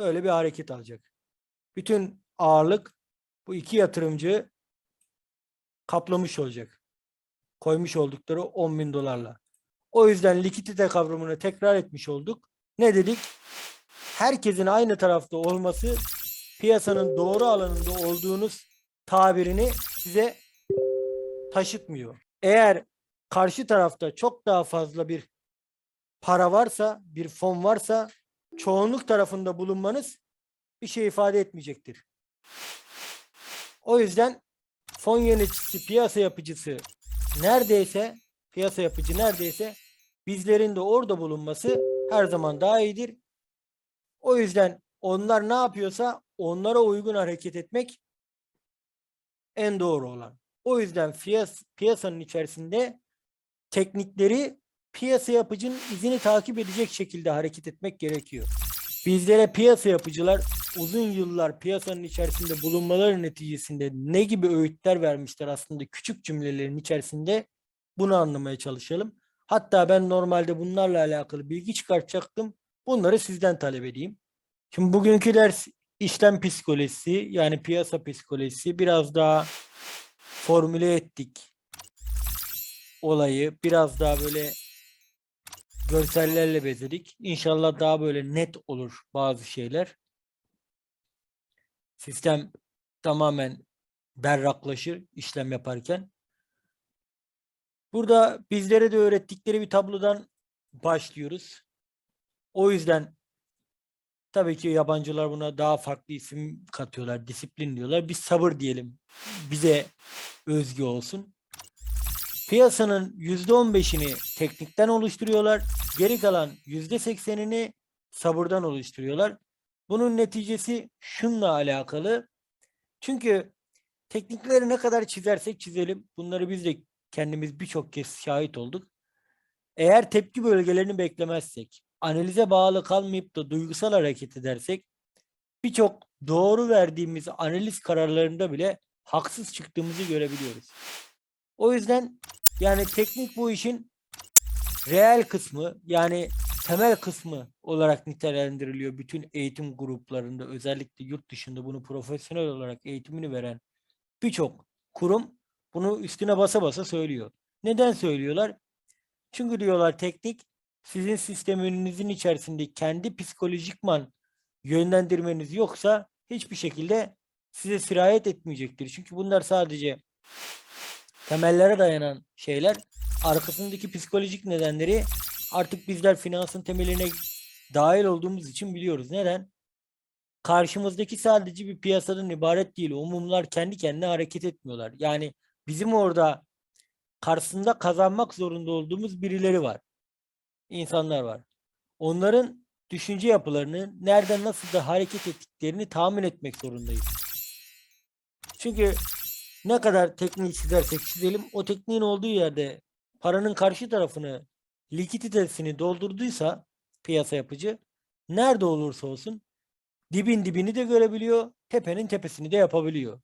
öyle bir hareket alacak. Bütün ağırlık bu iki yatırımcı kaplamış olacak. Koymuş oldukları 10 bin dolarla. O yüzden likidite kavramını tekrar etmiş olduk. Ne dedik? Herkesin aynı tarafta olması piyasanın doğru alanında olduğunuz tabirini size taşıtmıyor. Eğer karşı tarafta çok daha fazla bir para varsa, bir fon varsa çoğunluk tarafında bulunmanız bir şey ifade etmeyecektir. O yüzden fon yöneticisi, piyasa yapıcısı neredeyse, piyasa yapıcı neredeyse bizlerin de orada bulunması her zaman daha iyidir. O yüzden onlar ne yapıyorsa onlara uygun hareket etmek en doğru olan. O yüzden fiyas, piyasanın içerisinde teknikleri piyasa yapıcının izini takip edecek şekilde hareket etmek gerekiyor. Bizlere piyasa yapıcılar uzun yıllar piyasanın içerisinde bulunmaları neticesinde ne gibi öğütler vermişler aslında küçük cümlelerin içerisinde bunu anlamaya çalışalım. Hatta ben normalde bunlarla alakalı bilgi çıkartacaktım. Bunları sizden talep edeyim. Şimdi bugünkü ders işlem psikolojisi yani piyasa psikolojisi biraz daha formüle ettik olayı. Biraz daha böyle görsellerle bezledik. İnşallah daha böyle net olur bazı şeyler. Sistem tamamen berraklaşır işlem yaparken. Burada bizlere de öğrettikleri bir tablodan başlıyoruz. O yüzden tabii ki yabancılar buna daha farklı isim katıyorlar. Disiplin diyorlar. Biz sabır diyelim. Bize özgü olsun. Piyasanın %15'ini teknikten oluşturuyorlar. Geri kalan %80'ini sabırdan oluşturuyorlar. Bunun neticesi şunla alakalı. Çünkü teknikleri ne kadar çizersek çizelim. Bunları biz de kendimiz birçok kez şahit olduk. Eğer tepki bölgelerini beklemezsek, analize bağlı kalmayıp da duygusal hareket edersek birçok doğru verdiğimiz analiz kararlarında bile haksız çıktığımızı görebiliyoruz. O yüzden yani teknik bu işin reel kısmı yani temel kısmı olarak nitelendiriliyor bütün eğitim gruplarında özellikle yurt dışında bunu profesyonel olarak eğitimini veren birçok kurum bunu üstüne basa basa söylüyor. Neden söylüyorlar? Çünkü diyorlar teknik sizin sisteminizin içerisinde kendi psikolojikman yönlendirmeniz yoksa hiçbir şekilde size sirayet etmeyecektir. Çünkü bunlar sadece temellere dayanan şeyler. Arkasındaki psikolojik nedenleri artık bizler finansın temeline dahil olduğumuz için biliyoruz. Neden? Karşımızdaki sadece bir piyasadan ibaret değil. O mumlar kendi kendine hareket etmiyorlar. Yani bizim orada karşısında kazanmak zorunda olduğumuz birileri var. İnsanlar var. Onların düşünce yapılarını nereden nasıl da hareket ettiklerini tahmin etmek zorundayız. Çünkü ne kadar tekniği çizersek çizelim o tekniğin olduğu yerde paranın karşı tarafını likiditesini doldurduysa piyasa yapıcı nerede olursa olsun dibin dibini de görebiliyor, tepenin tepesini de yapabiliyor.